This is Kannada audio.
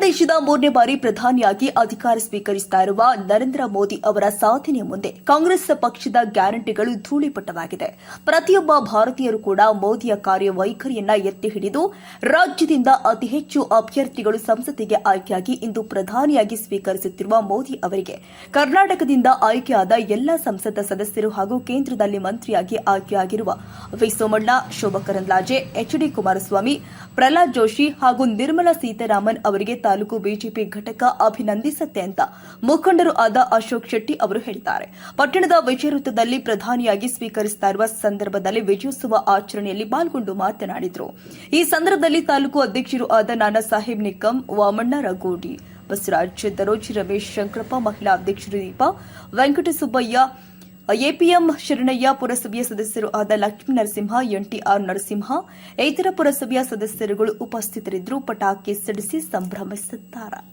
ದೇಶದ ಮೂರನೇ ಬಾರಿ ಪ್ರಧಾನಿಯಾಗಿ ಅಧಿಕಾರ ಸ್ವೀಕರಿಸುತ್ತಾ ಇರುವ ನರೇಂದ್ರ ಮೋದಿ ಅವರ ಸಾಧನೆಯ ಮುಂದೆ ಕಾಂಗ್ರೆಸ್ ಪಕ್ಷದ ಗ್ಯಾರಂಟಿಗಳು ಧೂಳಿಪಟ್ಟವಾಗಿದೆ. ಪ್ರತಿಯೊಬ್ಬ ಭಾರತೀಯರು ಕೂಡ ಮೋದಿಯ ಕಾರ್ಯವೈಖರಿಯನ್ನ ಎತ್ತಿ ಹಿಡಿದು ರಾಜ್ಯದಿಂದ ಅತಿ ಹೆಚ್ಚು ಅಭ್ಯರ್ಥಿಗಳು ಸಂಸತ್ತಿಗೆ ಆಯ್ಕೆಯಾಗಿ ಇಂದು ಪ್ರಧಾನಿಯಾಗಿ ಸ್ವೀಕರಿಸುತ್ತಿರುವ ಮೋದಿ ಅವರಿಗೆ ಕರ್ನಾಟಕದಿಂದ ಆಯ್ಕೆಯಾದ ಎಲ್ಲ ಸಂಸತ್ ಸದಸ್ಯರು ಹಾಗೂ ಕೇಂದ್ರದಲ್ಲಿ ಮಂತ್ರಿಯಾಗಿ ಆಯ್ಕೆಯಾಗಿರುವ ವಿ ಸೋಮಣ್ಣ ಶೋಭಾ ಕರಂದ್ಲಾಜೆ, ಎಚ್ಡಿ ಕುಮಾರಸ್ವಾಮಿ, ಪ್ರಹ್ಲಾದ್ ಜೋಶಿ ಹಾಗೂ ನಿರ್ಮಲಾ ಸೀತಾರಾಮನ್ ಅವರಿಗೆ ತಾಲೂಕು ಬಿಜೆಪಿ ಘಟಕ ಅಭಿನಂದಿಸುತ್ತೆ ಅಂತ ಮುಖಂಡರು ಆದ ಅಶೋಕ್ ಶೆಟ್ಟಿ ಅವರು ಹೇಳಿದ್ದಾರೆ. ಪಟ್ಟಣದ ವಿಜಯ ವೃತ್ತದಲ್ಲಿ ಪ್ರಧಾನಿಯಾಗಿ ಸ್ವೀಕರಿಸ್ತಾ ಇರುವ ಸಂದರ್ಭದಲ್ಲಿ ವಿಜಯೋತ್ಸವ ಆಚರಣೆಯಲ್ಲಿ ಪಾಲ್ಗೊಂಡು ಮಾತನಾಡಿದರು. ಈ ಸಂದರ್ಭದಲ್ಲಿ ತಾಲೂಕು ಅಧ್ಯಕ್ಷರು ಆದ ನಾನಾ ಸಾಹೇಬ್ ನಿಕಂ, ವಾಮಣ್ಣ ರಗೋಡಿ ಬಸವರಾಜ್ ದರೋಜಿ ರಮೇಶ್ ಶಂಕರಪ್ಪ, ಮಹಿಳಾ ಅಧ್ಯಕ್ಷರು ದೀಪಾ, ವೆಂಕಟಸುಬ್ಬಯ್ಯ ಎಪಿಎಂ ಶರಣಯ್ಯ ಪುರಸಭೆಯ ಸದಸ್ಯರು ಆದ ಲಕ್ಷ್ಮೀ ನರಸಿಂಹ, ಎನ್ಟಿಆರ್ ನರಸಿಂಹ ಇತರ ಪುರಸಭೆಯ ಸದಸ್ಯರುಗಳು ಉಪಸ್ಥಿತರಿದ್ದರು. ಪಟಾಕಿ ಸಿಡಿಸಿ ಸಂಭ್ರಮಿಸಿದ್ದಾರೆ